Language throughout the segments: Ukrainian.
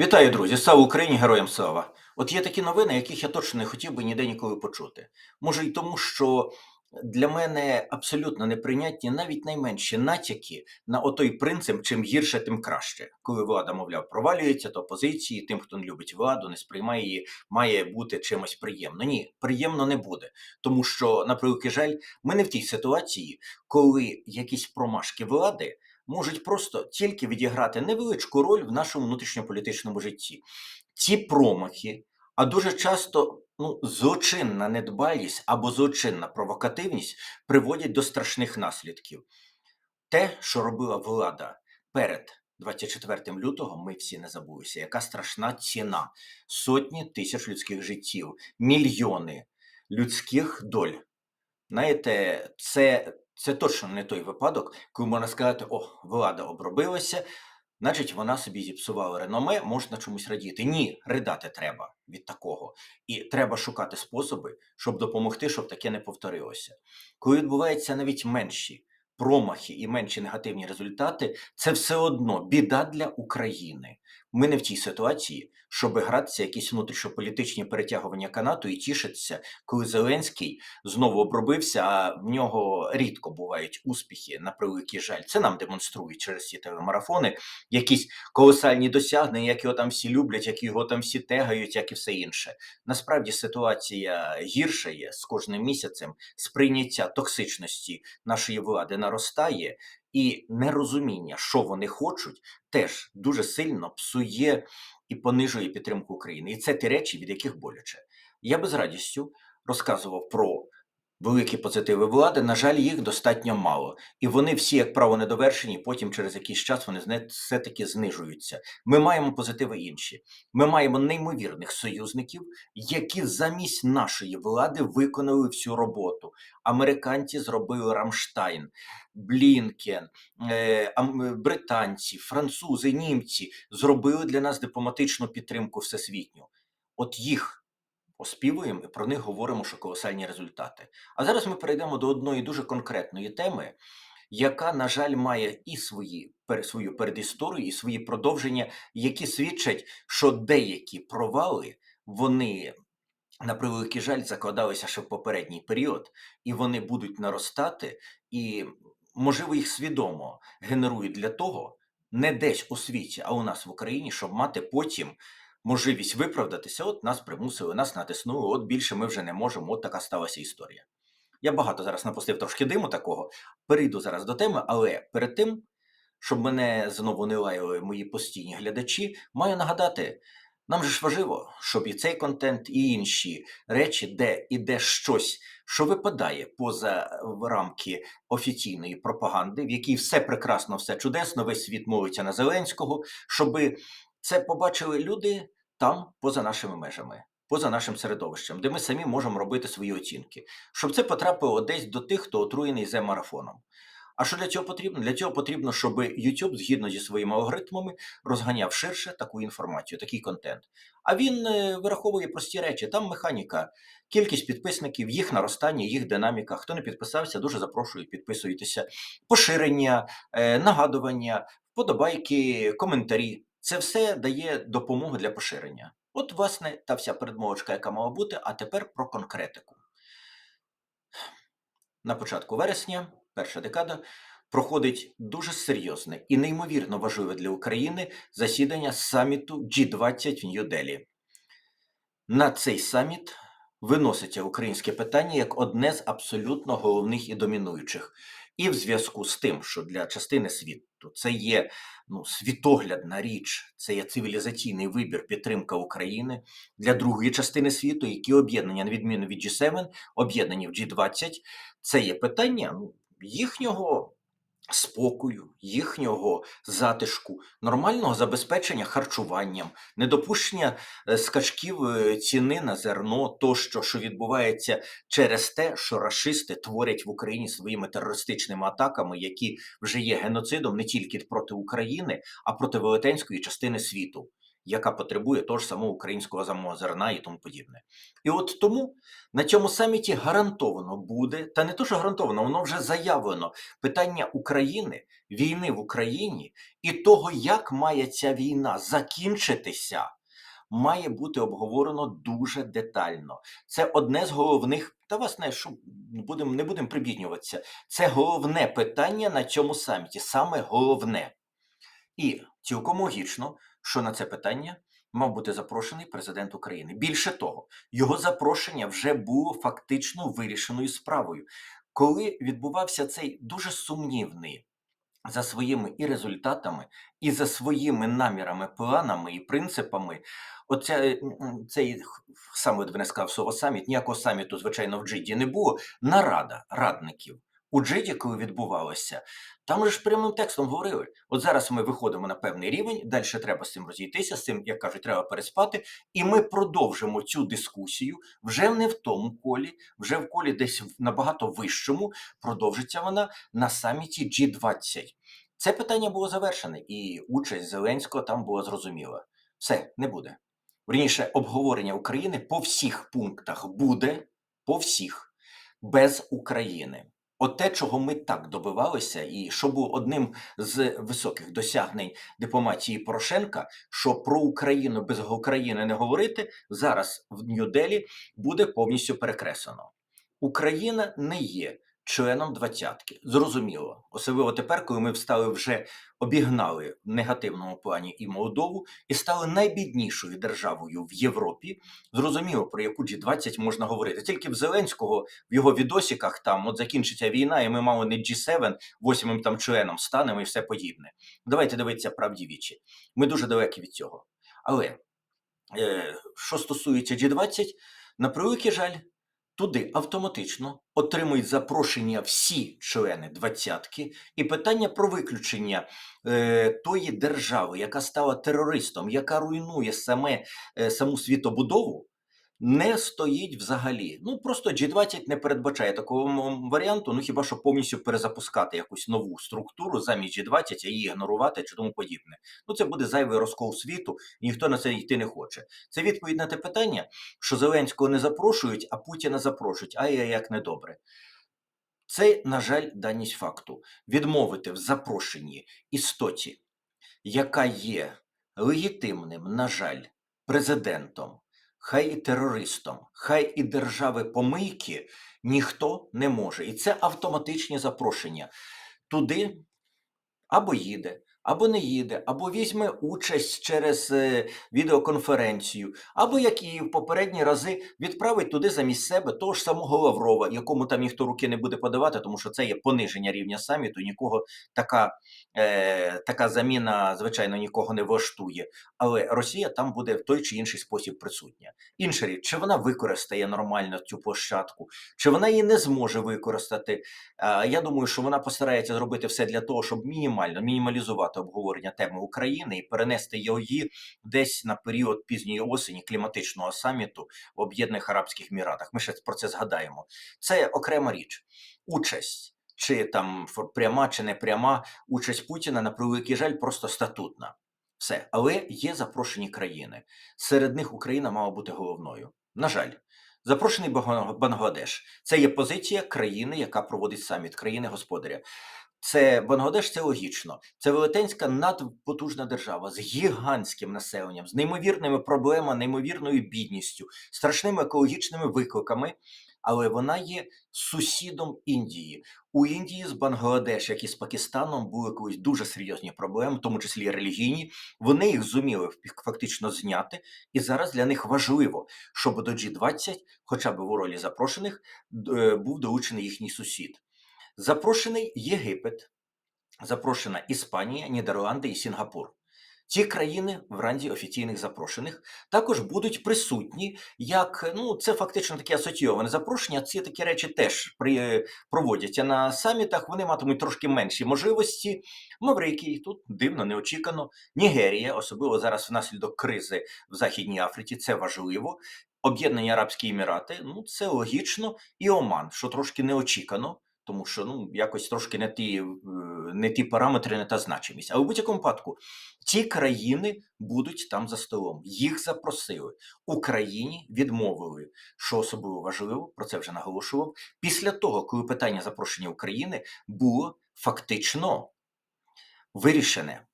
Вітаю, друзі! Слава Україні! Героям слава! От є такі новини, яких я точно не хотів би ніде ніколи почути. Може, й тому, що для мене абсолютно неприйнятні навіть найменші натяки на отой принцип, чим гірше, тим краще. Коли влада, мовляв, провалюється, то опозиції, тим, хто не любить владу, не сприймає її, має бути чимось приємно. Ні, приємно не буде. Тому що, на жаль, ми не в тій ситуації, коли якісь промашки влади можуть просто тільки відіграти невеличку роль в нашому внутрішньополітичному житті. Ці промахи, а дуже часто ну, злочинна недбалість або злочинна провокативність приводять до страшних наслідків. Те, що робила влада перед 24 лютого, ми всі не забулися, яка страшна ціна. Сотні тисяч людських життів, мільйони людських доль. Знаєте, це, це точно не той випадок, коли можна сказати, о, влада обробилася, значить вона собі зіпсувала реноме, можна чомусь радіти. Ні, ридати треба від такого. І треба шукати способи, щоб допомогти, щоб таке не повторилося. Коли відбуваються навіть менші промахи і менші негативні результати, це все одно біда для України. Ми не в тій ситуації, щоб гратися якісь внутрішньополітичні перетягування канату і тішитися, коли Зеленський знову обробився, а в нього рідко бувають успіхи на превеликий жаль. Це нам демонструють через ці телемарафони якісь колосальні досягнення, як його там всі люблять, як його там всі тегають, як і все інше. Насправді ситуація гірша є з кожним місяцем. Сприйняття токсичності нашої влади наростає, і нерозуміння, що вони хочуть, теж дуже сильно псує і понижує підтримку України. І це ті речі, від яких боляче. Я би з радістю розказував про великі позитиви влади. На жаль, їх достатньо мало. І вони всі, як право, недовершені, потім через якийсь час вони все-таки знижуються. Ми маємо позитиви інші. Ми маємо неймовірних союзників, які замість нашої влади виконали всю роботу. Американці зробили Рамштайн, Блінкен, е, британці, французи, німці зробили для нас дипломатичну підтримку всесвітню. От їх оспівуємо і про них говоримо, що колосальні результати. А зараз ми перейдемо до одної дуже конкретної теми, яка, на жаль, має і свої свою передісторію, і свої продовження, які свідчать, що деякі провали вони. На превеликий жаль, закладалися ще в попередній період, і вони будуть наростати, і, можливо, їх свідомо генерують для того, не десь у світі, а у нас в Україні, щоб мати потім можливість виправдатися. От нас примусили, нас натиснули, от більше ми вже не можемо. От така сталася історія. Я багато зараз напустив трошки диму такого. Перейду зараз до теми, але перед тим, щоб мене знову не лаяли мої постійні глядачі, маю нагадати. Нам же ж важливо, щоб і цей контент, і інші речі, де іде щось, що випадає поза рамки офіційної пропаганди, в якій все прекрасно, все чудесно, весь світ молиться на Зеленського, щоби це побачили люди там, поза нашими межами, поза нашим середовищем, де ми самі можемо робити свої оцінки, щоб це потрапило десь до тих, хто отруєний зе марафоном. А що для цього потрібно? Для цього потрібно, щоб YouTube, згідно зі своїми алгоритмами, розганяв ширше таку інформацію, такий контент. А він е, вираховує прості речі. Там механіка, кількість підписників, їх наростання, їх динаміка. Хто не підписався, дуже запрошую, підписуйтеся. Поширення, е, нагадування, вподобайки, коментарі. Це все дає допомогу для поширення. От, власне, та вся передмовочка, яка мала бути, а тепер про конкретику. На початку вересня, перша декада, проходить дуже серйозне і неймовірно важливе для України засідання саміту G20 в Нью-Делі. На цей саміт виноситься українське питання як одне з абсолютно головних і домінуючих. І в зв'язку з тим, що для частини світу це є ну, світоглядна річ, це є цивілізаційний вибір, підтримка України для другої частини світу, які об'єднання, на відміну від G7, об'єднані в G20, це є питання ну, їхнього спокою, їхнього затишку, нормального забезпечення харчуванням, недопущення е, скачків е, ціни на зерно, тощо, що відбувається через те, що расисти творять в Україні своїми терористичними атаками, які вже є геноцидом не тільки проти України, а проти велетенської частини світу. Яка потребує того ж самого українського самого зерна і тому подібне. І от тому на цьому саміті гарантовано буде, та не то, що гарантовано, воно вже заявлено питання України, війни в Україні і того, як має ця війна закінчитися, має бути обговорено дуже детально. Це одне з головних, та вас не що будем, не будемо прибіднюватися. Це головне питання на цьому саміті, саме головне. І цілком логічно, що на це питання мав бути запрошений президент України. Більше того, його запрошення вже було фактично вирішеною справою. Коли відбувався цей дуже сумнівний за своїми і результатами, і за своїми намірами, планами і принципами, оця, е, цей саме не сказав слово саміт, ніякого саміту, звичайно, в Джиді не було. Нарада радників. У Джиді, коли відбувалося, там же ж прямим текстом говорили: от зараз ми виходимо на певний рівень, далі треба з цим розійтися, з цим, як кажуть, треба переспати, і ми продовжимо цю дискусію вже не в тому колі, вже в колі десь набагато вищому. Продовжиться вона на саміті G20. Це питання було завершене, і участь Зеленського там була зрозуміла. Все, не буде. Вірніше, обговорення України по всіх пунктах буде, по всіх, без України. От те, чого ми так добивалися, і що був одним з високих досягнень дипломатії Порошенка, що про Україну без України не говорити, зараз в Нью-Делі буде повністю перекреслено. Україна не є членом двадцятки. Зрозуміло, особливо тепер, коли ми встали вже обігнали в негативному плані і Молдову і стали найбіднішою державою в Європі. Зрозуміло, про яку G20 можна говорити. Тільки в Зеленського в його відосиках там от закінчиться війна, і ми мало не G7, восьмим там членом станемо і все подібне. Давайте дивитися правді вічі. Ми дуже далекі від цього. Але е, що стосується G20, на превеликий жаль, туди автоматично отримують запрошення всі члени двадцятки, і питання про виключення е, тої держави, яка стала терористом, яка руйнує саме е, саму світобудову. Не стоїть взагалі. Ну просто G20 не передбачає такого варіанту, ну хіба що повністю перезапускати якусь нову структуру замість G20, а її ігнорувати чи тому подібне. Ну це буде зайвий розкол світу, ніхто на це йти не хоче. Це відповідь на те питання, що Зеленського не запрошують, а Путіна запрошують. Ай, як недобре. Це, на жаль, даність факту. Відмовити в запрошенні істоті, яка є легітимним, на жаль, президентом, хай і терористом, хай і держави помийки, ніхто не може. І це автоматичні запрошення. Туди або їде, або не їде, або візьме участь через е, відеоконференцію, або як і в попередні рази відправить туди замість себе того ж самого Лаврова, якому там ніхто руки не буде подавати, тому що це є пониження рівня саміту. Нікого така, е, така заміна, звичайно, нікого не влаштує. Але Росія там буде в той чи інший спосіб присутня. Інша річ, чи вона використає нормально цю площадку, чи вона її не зможе використати. А, Я думаю, що вона постарається зробити все для того, щоб мінімально мінімалізувати обговорення теми України і перенести її десь на період пізньої осені кліматичного саміту в Об'єднаних Арабських Еміратах. Ми ще про це згадаємо. Це окрема річ. Участь. Чи там пряма чи не пряма участь Путіна на превеликий жаль просто статутна. Все, але є запрошені країни. Серед них Україна мала бути головною. На жаль, запрошений Банг- Бангладеш. Це є позиція країни, яка проводить саміт країни господаря. Це Бангладеш, це логічно. Це велетенська надпотужна держава з гігантським населенням, з неймовірними проблемами, неймовірною бідністю, страшними екологічними викликами. Але вона є сусідом Індії. У Індії з Бангладеш, як і з Пакистаном, були колись дуже серйозні проблеми, в тому числі релігійні. Вони їх зуміли фактично зняти, і зараз для них важливо, щоб до G20, хоча б у ролі запрошених, е, був долучений їхній сусід. Запрошений Єгипет, запрошена Іспанія, Нідерланди і Сінгапур. Ці країни в ранзі офіційних запрошених також будуть присутні, як ну це фактично таке асоційоване запрошення. Ці такі речі теж при, проводяться на самітах. Вони матимуть трошки менші можливості. Маврикій тут дивно, неочікано. Нігерія, особливо зараз внаслідок кризи в Західній Африці, це важливо. Об'єднані Арабські Емірати, ну це логічно, і Оман, що трошки неочікано. Тому що ну, якось трошки не ті, е, не ті параметри, не та значимість. Але в будь-якому випадку ті країни будуть там за столом. Їх запросили. Україні відмовили, що особливо важливо, про це вже наголошував. Після того, коли питання запрошення України було фактично вирішене.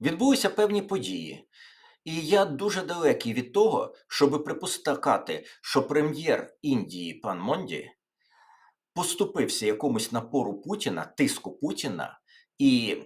Відбулися певні події. І я дуже далекий від того, щоб припускати, що прем'єр Індії пан Монді поступився якомусь напору Путіна, тиску Путіна і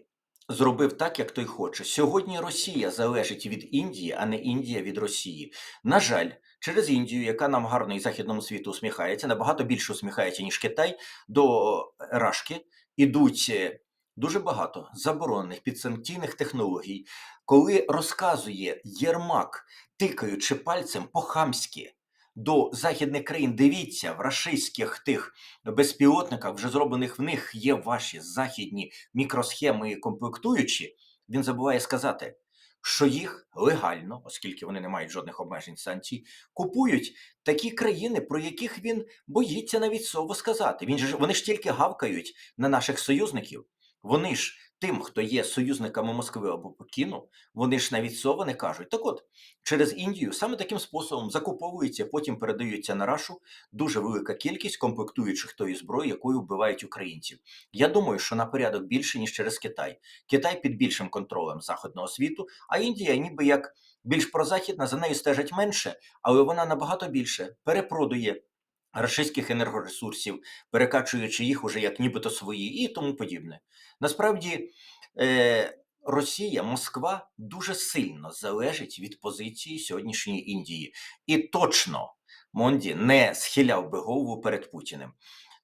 зробив так, як той хоче. Сьогодні Росія залежить від Індії, а не Індія від Росії. На жаль, через Індію, яка нам гарно і західному світу усміхається, набагато більше усміхається, ніж Китай, до Рашки ідуть е, дуже багато заборонених підсанкційних технологій, коли розказує Єрмак, тикаючи пальцем по-хамськи до західних країн, дивіться, в рашистських тих безпілотниках, вже зроблених в них, є ваші західні мікросхеми і комплектуючі, він забуває сказати, що їх легально, оскільки вони не мають жодних обмежень санкцій, купують такі країни, про яких він боїться навіть слово сказати. Він же вони ж тільки гавкають на наших союзників. Вони ж тим, хто є союзниками Москви або Пекіну, вони ж навіть слова не кажуть. Так от, через Індію саме таким способом закуповується, потім передаються на рашу дуже велика кількість комплектуючих тої зброї, якою вбивають українців. Я думаю, що на порядок більше, ніж через Китай. Китай під більшим контролем західного світу, а Індія, ніби як більш прозахідна, за нею стежать менше, але вона набагато більше перепродує рашистських енергоресурсів, перекачуючи їх уже як нібито свої і тому подібне. Насправді, е, Росія, Москва дуже сильно залежить від позиції сьогоднішньої Індії. І точно Монді не схиляв би голову перед Путіним.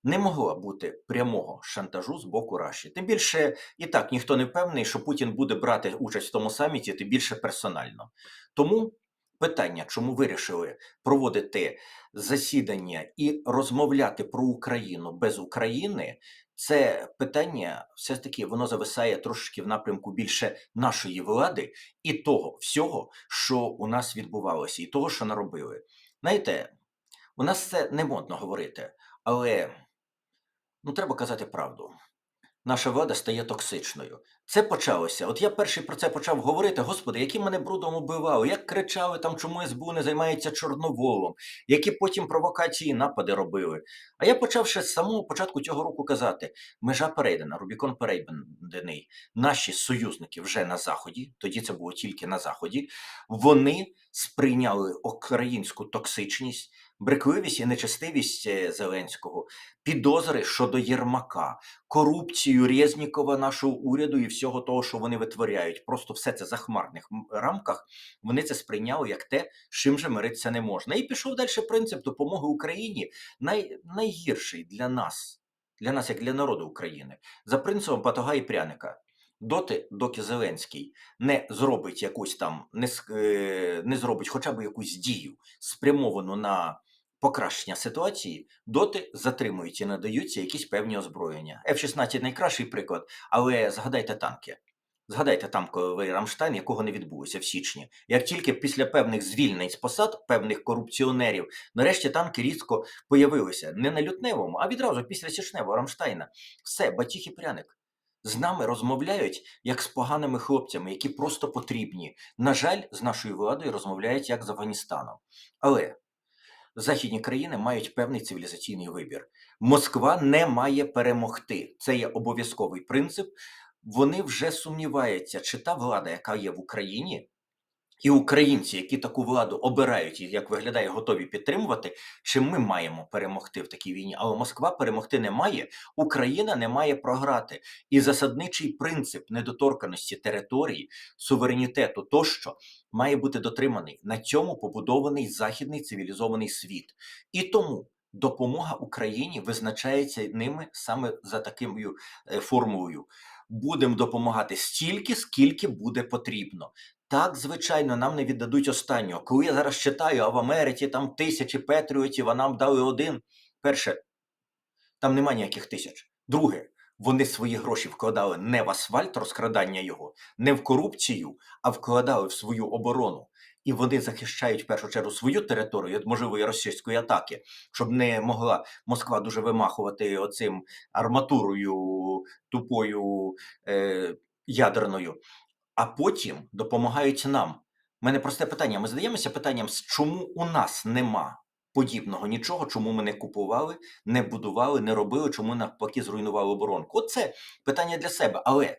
Не могло бути прямого шантажу з боку Раші. Тим більше і так ніхто не впевнений, що Путін буде брати участь в тому саміті, тим більше персонально. Тому питання, чому вирішили проводити засідання і розмовляти про Україну без України, це питання все ж таки воно зависає трошки в напрямку більше нашої влади і того всього, що у нас відбувалося, і того, що наробили. Знаєте, у нас це не модно говорити, але ну треба казати правду. Наша влада стає токсичною. Це почалося. От я перший про це почав говорити. Господи, які мене брудом убивали, як кричали там, чому СБУ не займається Чорноволом, які потім провокації і напади робили. А я почав ще з самого початку цього року казати: межа перейдена, Рубікон перейдений. Наші союзники вже на заході, тоді це було тільки на заході. Вони сприйняли українську токсичність, брехливість і нечестивість е, Зеленського, підозри щодо Єрмака, корупцію Резнікова, нашого уряду і всього того, що вони витворяють. Просто все це в захмарних рамках. Вони це сприйняли як те, чим же миритися не можна. І пішов далі принцип допомоги Україні, най, найгірший для нас, для нас, як для народу України, за принципом батога і пряника. Доти, доки Зеленський не зробить якусь там, не, е, не зробить хоча б якусь дію, спрямовану на покращення ситуації, доти затримують і надаються якісь певні озброєння. F-16 найкращий приклад, але згадайте танки. Згадайте танковий Рамштайн, якого не відбулося в січні. Як тільки після певних звільнень з посад, певних корупціонерів, нарешті танки різко появилися не на лютневому, а відразу після січневого Рамштайна. Все, батіг і пряник. З нами розмовляють як з поганими хлопцями, які просто потрібні. На жаль, з нашою владою розмовляють як з Афганістаном. Але західні країни мають певний цивілізаційний вибір. Москва не має перемогти. Це є обов'язковий принцип. Вони вже сумніваються, чи та влада, яка є в Україні, і українці, які таку владу обирають і як виглядає, готові підтримувати, чи ми маємо перемогти в такій війні. Але Москва перемогти не має, Україна не має програти. І засадничий принцип недоторканості території, суверенітету тощо має бути дотриманий. На цьому побудований західний цивілізований світ. І тому допомога Україні визначається ними саме за такою е, формулою. Будемо допомагати стільки, скільки буде потрібно. Так, звичайно, нам не віддадуть останнього. Коли я зараз читаю, а в Америці там тисячі патріотів, а нам дали один. Перше, там нема ніяких тисяч. Друге, вони свої гроші вкладали не в асфальт, розкрадання його, не в корупцію, а вкладали в свою оборону. і вони захищають в першу чергу свою територію від можливої російської атаки, щоб не могла Москва дуже вимахувати оцим арматурою тупою е, ядерною, а потім допомагають нам. У мене просте питання. Ми задаємося питанням, чому у нас нема подібного нічого, чому ми не купували, не будували, не робили, чому навпаки зруйнували оборонку. Оце питання для себе. Але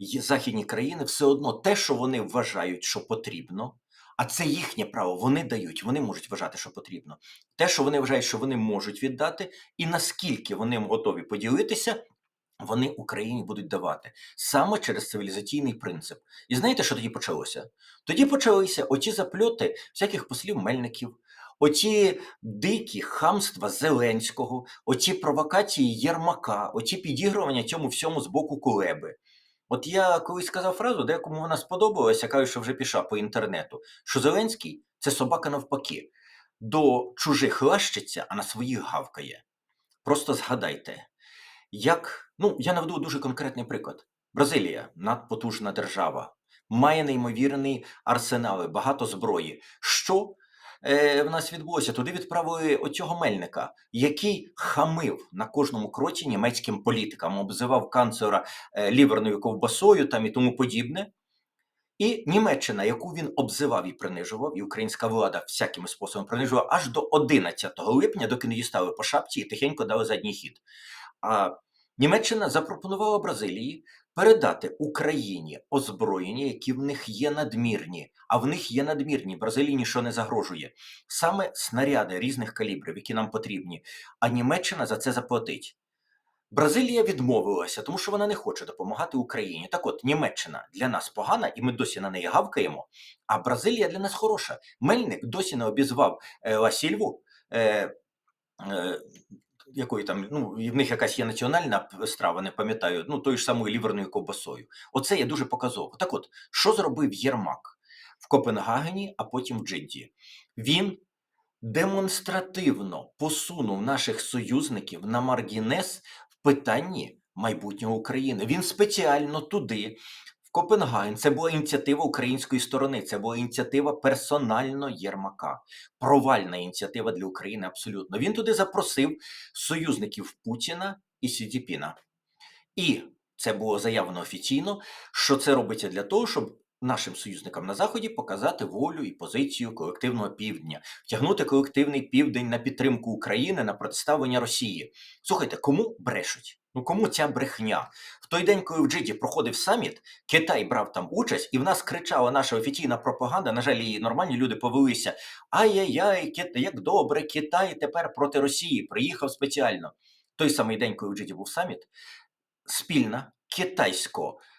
західні країни все одно те, що вони вважають, що потрібно, а це їхнє право. Вони дають, вони можуть вважати, що потрібно. Те, що вони вважають, що вони можуть віддати, і наскільки вони готові поділитися. Вони Україні будуть давати саме через цивілізаційний принцип. І знаєте, що тоді почалося? Тоді почалися оті запльоти всяких послів мельників, оті дикі хамства Зеленського, оті провокації Єрмака, оті підігрування цьому всьому з боку Кулеби. От я колись сказав фразу, декому вона сподобалася, кажу, що вже пішла по інтернету, що Зеленський це собака навпаки, до чужих лащиться, а на своїх гавкає. Просто згадайте, як, ну, я наведу дуже конкретний приклад. Бразилія надпотужна держава, має неймовірний арсенали, багато зброї. Що е, в нас відбулося? Туди відправили оцього мельника, який хамив на кожному кроці німецьким політикам, обзивав канцлера е, ліверною ковбасою там і тому подібне. І Німеччина, яку він обзивав і принижував, і українська влада всякими способами принижувала аж до 11 липня, доки не дістали по шапці і тихенько дали задній хід. А Німеччина запропонувала Бразилії передати Україні озброєння, які в них є надмірні, а в них є надмірні. Бразилії нічого не загрожує. Саме снаряди різних калібрів, які нам потрібні, а Німеччина за це заплатить. Бразилія відмовилася, тому що вона не хоче допомагати Україні. Так от, Німеччина для нас погана, і ми досі на неї гавкаємо. А Бразилія для нас хороша. Мельник досі не обізвав е, Ласільву. Е, е, якої там, ну, в них якась є національна страва, не пам'ятаю, ну, тою ж самою ліверною ковбасою. Оце є дуже показово. Так от, що зробив Єрмак в Копенгагені, а потім в Джидді? Він демонстративно посунув наших союзників на маргінес в питанні майбутнього України. Він спеціально туди, Копенгаген, це була ініціатива української сторони, це була ініціатива персонально Єрмака. Провальна ініціатива для України абсолютно. Він туди запросив союзників Путіна і Сідіпіна. І це було заявлено офіційно, що це робиться для того, щоб нашим союзникам на заході показати волю і позицію колективного півдня, втягнути колективний південь на підтримку України на протиставлення Росії. Слухайте, кому брешуть? Ну кому ця брехня? В той день, коли в Джиді проходив саміт, Китай брав там участь, і в нас кричала наша офіційна пропаганда. На жаль, її нормальні люди повелися. Ай-яй-яй, як добре, Китай тепер проти Росії приїхав спеціально. Той самий день, коли в Джиді був саміт, спільна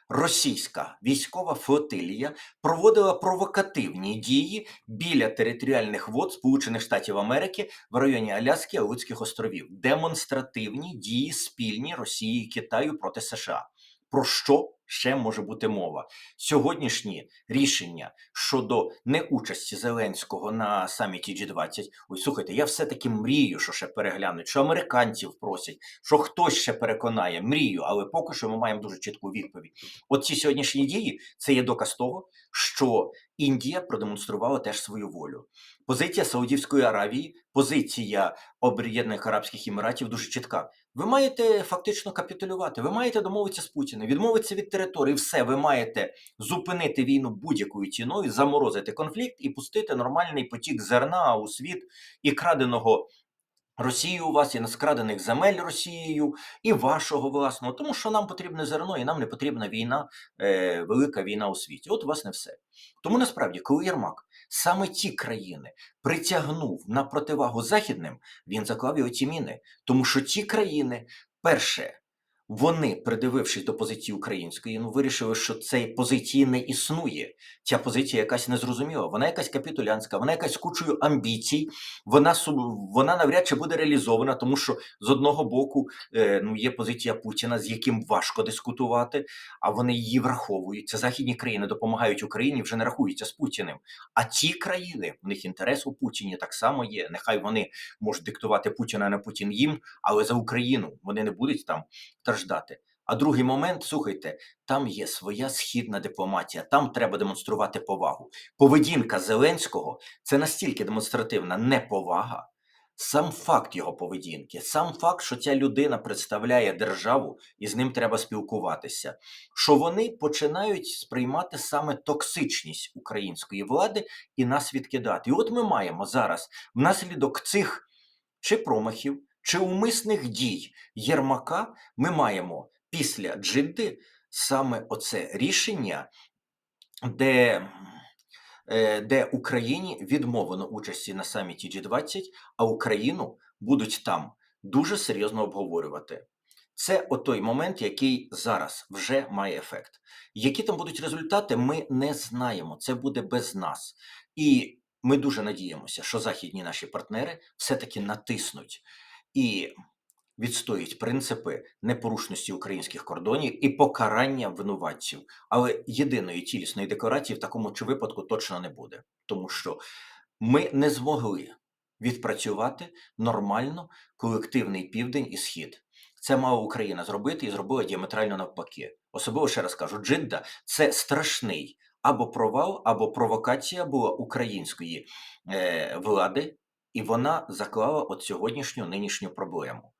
китайсько-російська військова флотилія проводила провокативні дії біля територіальних вод Сполучених Штатів Америки в районі Аляски Луцьких островів. Демонстративні дії спільні Росії і Китаю проти США. Про що ще може бути мова? Сьогоднішні рішення щодо неучасті Зеленського на саміті G20. Ой, слухайте, я все-таки мрію, що ще переглянуть, що американців просять, що хтось ще переконає. Мрію, але поки що ми маємо дуже чітку відповідь. От ці сьогоднішні дії це є доказ того, що Індія продемонструвала теж свою волю. Позиція Саудівської Аравії, позиція Об'єднаних Арабських Еміратів дуже чітка. Ви маєте фактично капітулювати, ви маєте домовитися з Путіним, відмовитися від території, все, ви маєте зупинити війну будь-якою ціною, заморозити конфлікт і пустити нормальний потік зерна у світ і краденого Росією у вас, і наскрадених земель Росією, і вашого власного, тому що нам потрібне зерно, і нам не потрібна війна, е, велика війна у світі. От, власне, все. Тому насправді, коли Єрмак саме ті країни притягнув на противагу західним, він заклав і оці міни. Тому що ті країни, перше, вони, придивившись до позиції української, ну вирішили, що цієї позиції не існує. Ця позиція якась незрозуміла, вона якась капітулянська, вона якась кучою амбіцій, вона вона навряд чи буде реалізована, тому що з одного боку е, ну, є позиція Путіна, з яким важко дискутувати, а вони її враховують. Це західні країни допомагають Україні, вже не рахуються з Путіним. А ті країни, в них інтерес у Путіні так само є. Нехай вони можуть диктувати Путіна, а не Путін їм, але за Україну вони не будуть там страждати. А другий момент, слухайте, там є своя східна дипломатія, там треба демонструвати повагу. Поведінка Зеленського це настільки демонстративна неповага. Сам факт його поведінки, сам факт, що ця людина представляє державу і з ним треба спілкуватися, що вони починають сприймати саме токсичність української влади і нас відкидати. І от ми маємо зараз внаслідок цих чи промахів, чи умисних дій Єрмака, ми маємо після Джидди саме оце рішення, де, е, де Україні відмовлено участі на саміті G20, а Україну будуть там дуже серйозно обговорювати. Це отой момент, який зараз вже має ефект. Які там будуть результати, ми не знаємо. Це буде без нас. І ми дуже надіємося, що західні наші партнери все-таки натиснуть і відстоюють принципи непорушності українських кордонів і покарання винуватців. Але єдиної цілісної декларації в такому чи випадку точно не буде, тому що ми не змогли відпрацювати нормально колективний південь і схід. Це мала Україна зробити і зробила діаметрально навпаки. Особливо ще раз кажу, Джидда це страшний або провал, або провокація була української е, влади, і вона заклала от сьогоднішню нинішню проблему.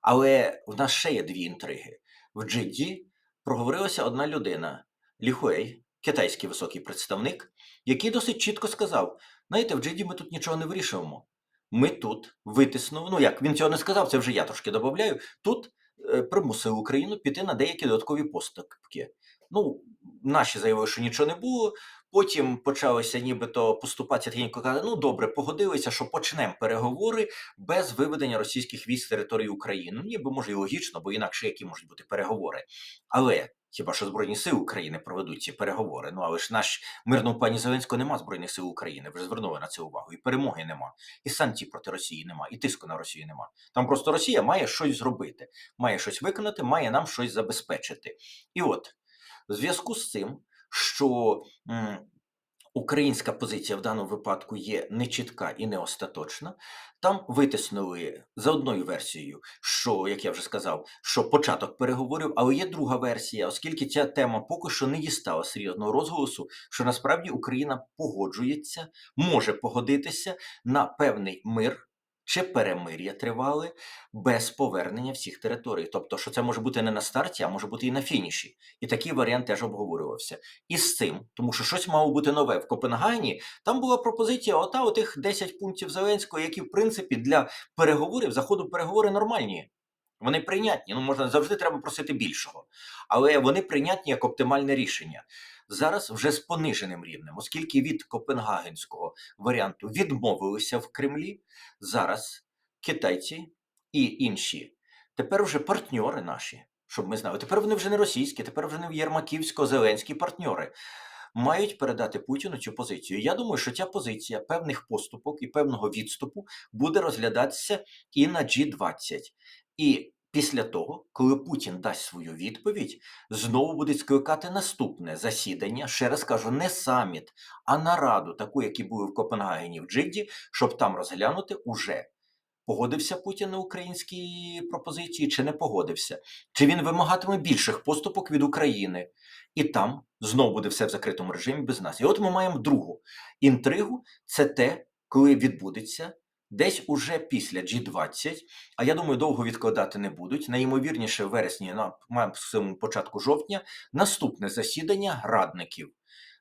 Але в нас ще є дві інтриги. В Джидді проговорилася одна людина, Ліхуей, китайський високий представник, який досить чітко сказав: знаєте, в Джидді ми тут нічого не вирішуємо. Ми тут витиснув, ну як він цього не сказав, це вже я трошки додаю. Тут е, примусили Україну піти на деякі додаткові поступки. Ну, наші заявили, що нічого не було. Потім почалося нібито поступатися тихенько казали, ну добре, погодилися, що почнемо переговори без виведення російських військ з території України. Ну, ніби може і логічно, бо інакше які можуть бути переговори. Але хіба що Збройні сили України проведуть ці переговори? Ну але ж наш мирному пані Зеленського нема Збройних сил України. Ви звернули на це увагу. І перемоги нема, і санкцій проти Росії нема, і тиску на Росію нема. Там просто Росія має щось зробити, має щось виконати, має нам щось забезпечити. І от в зв'язку з цим, що українська позиція в даному випадку є нечітка і не остаточна, там витиснули за одною версією, що, як я вже сказав, що початок переговорів, але є друга версія, оскільки ця тема поки що не дістала серйозного розголосу, що насправді Україна погоджується, може погодитися на певний мир. Чи перемир'я тривали без повернення всіх територій. Тобто, що це може бути не на старті, а може бути і на фініші. І такий варіант теж обговорювався. І з цим, тому що щось мало бути нове в Копенгагені. Там була пропозиція: ота отих 10 пунктів Зеленського, які в принципі для переговорів заходу переговори нормальні. Вони прийнятні. Ну можна завжди треба просити більшого, але вони прийнятні як оптимальне рішення. Зараз вже з пониженим рівнем, оскільки від копенгагенського варіанту відмовилися в Кремлі. Зараз китайці і інші тепер вже партньори наші, щоб ми знали. Тепер вони вже не російські, тепер вже не Єрмаківсько-зеленські партньори. Мають передати Путіну цю позицію. Я думаю, що ця позиція певних поступок і певного відступу буде розглядатися і на G20. І після того, коли Путін дасть свою відповідь, знову будуть скликати наступне засідання. Ще раз кажу, не саміт, а нараду, таку, які були в Копенгагені в Джидді, щоб там розглянути уже. Погодився Путін на українські пропозиції чи не погодився? Чи він вимагатиме більших поступок від України? І там знову буде все в закритому режимі без нас. І от ми маємо другу інтригу: це те, коли відбудеться десь уже після G20, а я думаю, довго відкладати не будуть. Найімовірніше в вересні, на максимум початку жовтня, наступне засідання радників.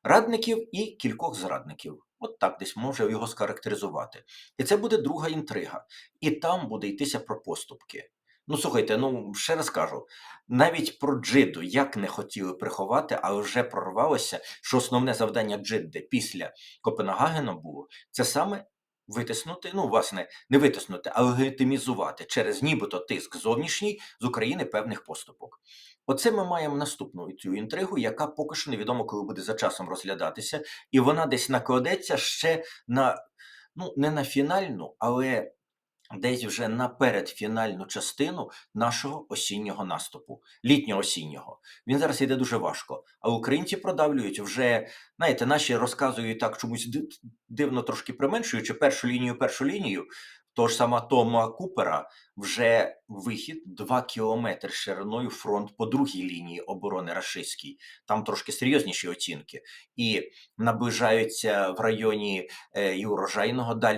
Радників і кількох зрадників. От так десь може його схарактеризувати. І це буде друга інтрига. І там буде йтися про поступки. Ну, слухайте, ну ще раз кажу, навіть про Джиду як не хотіли приховати, але вже прорвалося, що основне завдання Джидди після Копенгагена було це саме витиснути, ну, власне, не витиснути, а легітимізувати через нібито тиск зовнішній з України певних поступок. Оце ми маємо наступну цю інтригу, яка поки що невідомо, коли буде за часом розглядатися, і вона десь накладеться ще на ну не на фінальну, але десь вже на передфінальну частину нашого осіннього наступу, літньо-осіннього. Він зараз йде дуже важко. А українці продавлюють вже, знаєте, наші розказують так чомусь ди- дивно трошки применшуючи першу лінію, першу лінію. Того ж сама Тома Купера вже вихід 2 кілометри шириною фронт по другій лінії оборони рашистській. Там трошки серйозніші оцінки. І наближаються в районі е, і урожайного далі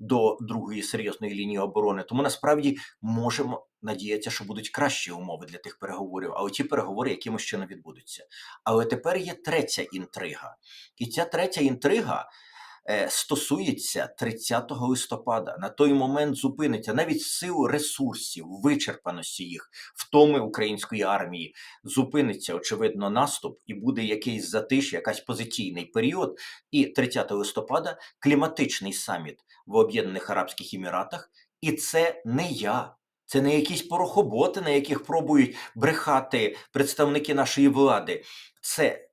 до другої серйозної лінії оборони. Тому насправді можемо надіятися, що будуть кращі умови для тих переговорів, а оті переговори якимось чином відбудуться. Але тепер є третя інтрига. І ця третя інтрига е, стосується 30 листопада. На той момент зупиниться навіть силу ресурсів, вичерпаності їх, втоми української армії. Зупиниться, очевидно, наступ, і буде якийсь затиш, якась позиційний період. І 30 листопада кліматичний саміт в Об'єднаних Арабських Еміратах. І це не я. Це не якісь порохоботи, на яких пробують брехати представники нашої влади. Це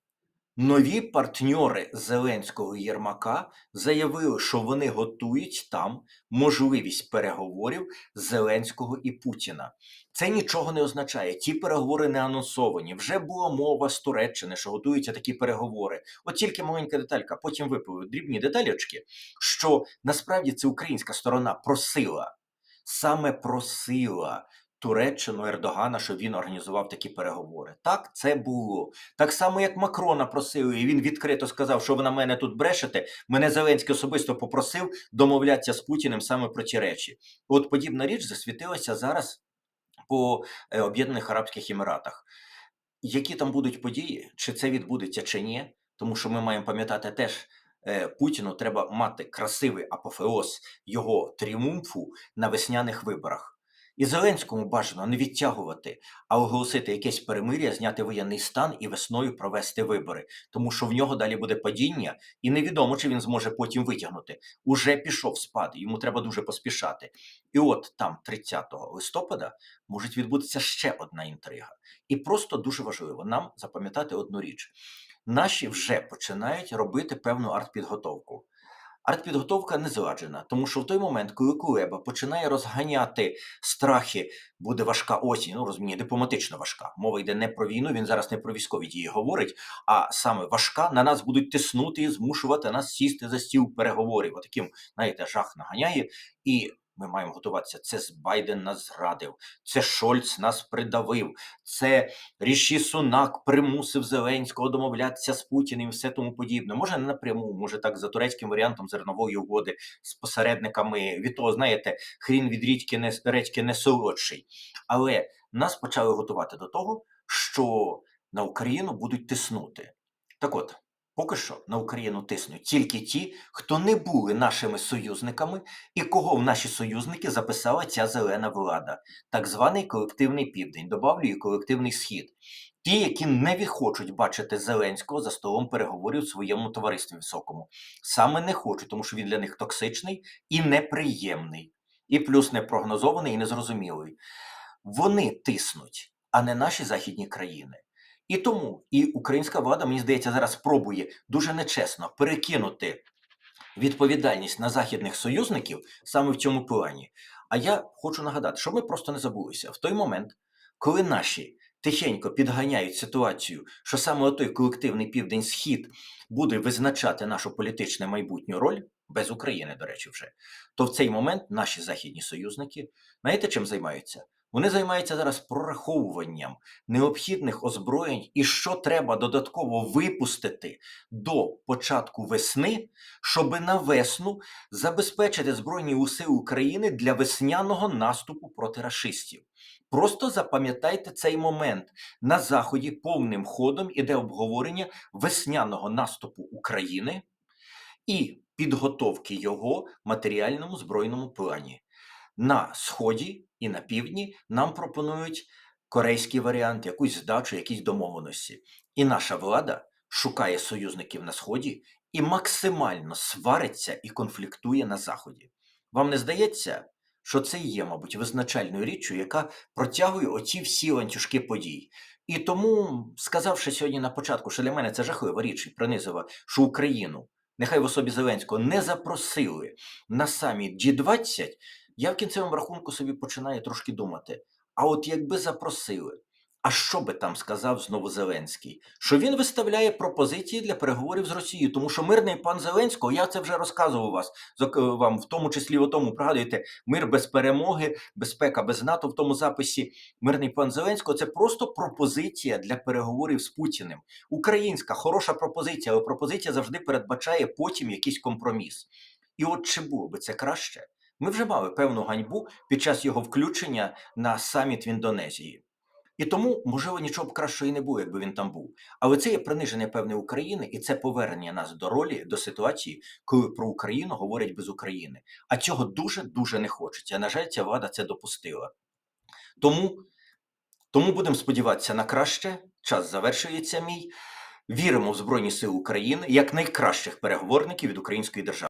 нові партньори Зеленського Єрмака заявили, що вони готують там можливість переговорів Зеленського і Путіна. Це нічого не означає. Ті переговори не анонсовані. Вже була мова з Туреччини, що готуються такі переговори. От тільки маленька деталька, потім випили дрібні деталічки, що насправді це українська сторона просила, саме просила Туреччину Ердогана, щоб він організував такі переговори. Так, це було. Так само, як Макрона просили, і він відкрито сказав, що ви на мене тут брешете. Мене Зеленський особисто попросив домовлятися з Путіним саме про ті речі. От подібна річ засвітилася зараз по е, Об'єднаних Арабських Еміратах. Які там будуть події, чи це відбудеться, чи ні, тому що ми маємо пам'ятати теж. е, Путіну треба мати красивий апофеоз його тріумфу на весняних виборах. І Зеленському бажано не відтягувати, а оголосити якесь перемир'я, зняти воєнний стан і весною провести вибори, тому що в нього далі буде падіння, і невідомо, чи він зможе потім витягнути. Уже пішов спад, йому треба дуже поспішати. І от там, 30 листопада, може відбутися ще одна інтрига. І просто дуже важливо нам запам'ятати одну річ: наші вже починають робити певну артпідготовку. Артпідготовка не зладжена, тому що в той момент, коли Кулеба починає розганяти страхи, буде важка осінь, ну розуміє, дипломатично важка. Мова йде не про війну, він зараз не про військові дії говорить, а саме важка на нас будуть тиснути і змушувати нас сісти за стіл переговорів. Отаким, знаєте, жах наганяє, і ми маємо готуватися. Це Байден нас зрадив, це Шольц нас придавив, це Ріші Сунак примусив Зеленського домовлятися з Путіним і все тому подібне. Може не напряму, може так за турецьким варіантом зернової угоди з посередниками. Від того, знаєте, хрін від річки не редьки не солодший. Але нас почали готувати до того, що на Україну будуть тиснути. Так от. Поки що на Україну тиснуть тільки ті, хто не були нашими союзниками і кого в наші союзники записала ця зелена влада, так званий колективний південь, добавлю колективний схід. Ті, які не відхочуть бачити Зеленського за столом переговорів в своєму товаристві високому, саме не хочуть, тому що він для них токсичний і неприємний, і плюс непрогнозований і незрозумілий. Вони тиснуть, а не наші західні країни. І тому і українська влада, мені здається, зараз спробує дуже нечесно перекинути відповідальність на західних союзників саме в цьому плані. А я хочу нагадати, що ми просто не забулися в той момент, коли наші тихенько підганяють ситуацію, що саме той колективний південь схід буде визначати нашу політичну майбутню роль без України, до речі, вже то в цей момент наші західні союзники знаєте, чим займаються? Вони займаються зараз прораховуванням необхідних озброєнь і що треба додатково випустити до початку весни, щоб на весну забезпечити Збройні сили України для весняного наступу проти рашистів. Просто запам'ятайте цей момент. На Заході повним ходом іде обговорення весняного наступу України і підготовки його матеріальному збройному плані. На Сході і на півдні нам пропонують корейський варіант, якусь здачу, якісь домовленості. І наша влада шукає союзників на Сході і максимально свариться і конфліктує на Заході. Вам не здається, що це є, мабуть, визначальною річчю, яка протягує оці всі ланцюжки подій. І тому, сказавши сьогодні на початку, що для мене це жахлива річ і принизова, що Україну, нехай в особі Зеленського, не запросили на саміт G20, я в кінцевому рахунку собі починаю трошки думати: а от якби запросили, А що би там сказав знову Зеленський? Що він виставляє пропозиції для переговорів з Росією, тому що мирний пан Зеленського, я це вже розказував вас вам, в тому числі в тому, пригадуєте, мир без перемоги, безпека без НАТО в тому записі. Мирний пан Зеленського це просто пропозиція для переговорів з Путіним. Українська хороша пропозиція, але пропозиція завжди передбачає потім якийсь компроміс. І от чи було би це краще? Ми вже мали певну ганьбу під час його включення на саміт в Індонезії. І тому, можливо, нічого б кращого і не було, якби він там був. Але це є приниження певної України, і це повернення нас до ролі, до ситуації, коли про Україну говорять без України. А цього дуже дуже не хочеться. На жаль, ця влада це допустила. Тому, тому будемо сподіватися на краще. Час завершується мій. Віримо в Збройні Сили України як найкращих переговорників від української держави.